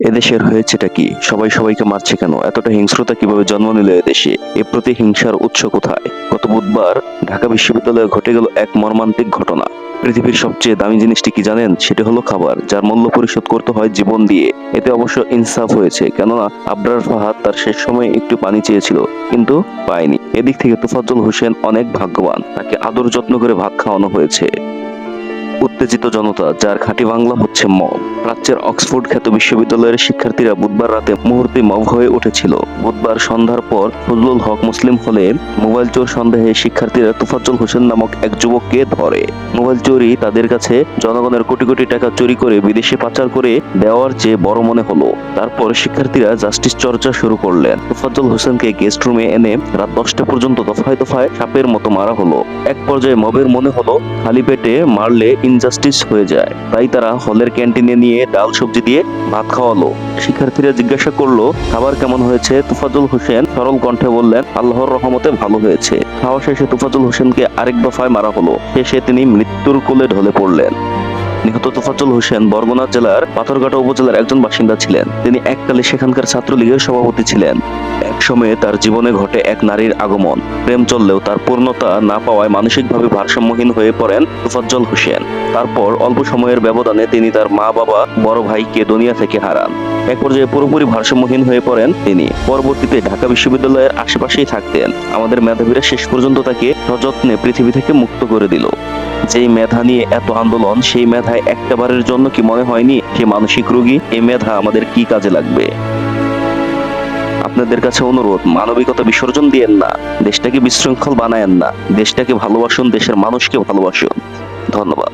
এদেশের হয়েছেটা কি? সবাই সবাইকে মারছে কেন? এতটা হিংস্রতা কীভাবে জন্ম নিল এদেশে? এ প্রতি হিংসার উৎস কোথায়? গত বুধবার ঢাকা বিশ্ববিদ্যালয়ে ঘটে গেল এক মর্মান্তিক ঘটনা। পৃথিবীর সবচেয়ে দামি জিনিসটি কি জানেন? সেটি হলো খাবার, যার মূল্য পরিশোধ করতে হয় জীবন দিয়ে। এতে অবশ্য ইনসাফ হয়েছে, কেননা আবরার ফাহাদ তার শেষ সময়ে একটু পানি চেয়েছিল, কিন্তু পায়নি। এদিক থেকে তোফাজ্জল হোসেন অনেক ভাগ্যবান, তাকে আদর যত্ন করে ভাত খাওয়ানো হয়েছে। উত্তেজিত জনতা, যার খাঁটি বাংলা হচ্ছে মব। প্রাচ্যের অক্সফোর্ড খ্যাত বিশ্ববিদ্যালয়ের শিক্ষার্থীরা বুধবার রাতে মুহূর্তে মব হয়ে উঠেছিল। বুধবার সন্ধ্যার পর ফজলুল হক মুসলিম হলে মোবাইল চোর সন্দেহে শিক্ষার্থীরা তুফাজ্জল হোসেন নামক এক যুবককে ধরে। মোবাইল চুরি তাদের কাছে জনগণের কোটি কোটি টাকা চুরি করে বিদেশে পাচার করে দেওয়ার চেয়ে বড় মনে হলো। তারপর শিক্ষার্থীরা জাস্টিস চর্চা শুরু করলেন। তুফাজ্জল হোসেনকে গেস্ট রুমে এনে রাত দশটা পর্যন্ত দফায় দফায় সাপের মতো মারা হলো। এক পর্যায়ে মবের মনে হলো, খালি পেটে মারলে ইনজাস্টিস হয়ে যায়। তাই তারা হলের ক্যান্টিনে নিয়ে ডাল সবজি দিয়ে ভাত খাওয়ালো। শিক্ষার্থীরা জিজ্ঞাসা করল, খাবার কেমন হয়েছে? তুফাজুল হোসেন সরল কণ্ঠে বললেন, আল্লাহর রহমতে ভালো হয়েছে। খাওয়া শেষে তুফাজুল হোসেনকে আরেক দফায় মারা হলো। শেষে তিনি মৃত্যুর কোলে ঢলে পড়লেন। নিহত তোফাজ্জল হোসেন বরগুনা জেলার পাথরঘাটা উপজেলার একজন বাসিন্দা ছিলেন। তিনি এককালে সেখানকার ছাত্রলীগের সভাপতি ছিলেন। এক সময়ে তার জীবনে ঘটে এক নারীর আগমন। প্রেম চললেও তার পূর্ণতা না পাওয়ায় মানসিকভাবে ভারসাম্যহীন হয়ে পড়েন তোফাজ্জল হোসেন। তারপর অল্প সময়ের ব্যবধানে তিনি তার মা, বাবা, বড় ভাইকে দুনিয়া থেকে হারান। এক পর্যায়ে পুরোপুরি ভারসাম্যহীন হয়ে পড়েন তিনি। পরবর্তীতে ঢাকা বিশ্ববিদ্যালয়ের আশেপাশেই থাকতেন। আমাদের মেধাবীরা শেষ পর্যন্ত তাকে সযত্নে পৃথিবী থেকে মুক্ত করে দিল। যেই মেধা নিয়ে এত আন্দোলন, সেই মেধায় একটাবারের জন্য কি মনে হয়নি সে মানসিক রোগী এই মেধা আমাদের কি কাজে লাগবে? আপনাদের কাছে অনুরোধ, মানবিকতা বিসর্জন দিয়েন না, দেশটাকে বিশৃঙ্খল বানায়েন না, দেশটাকে ভালোবাসুন, দেশের মানুষকে ভালোবাসুন। ধন্যবাদ।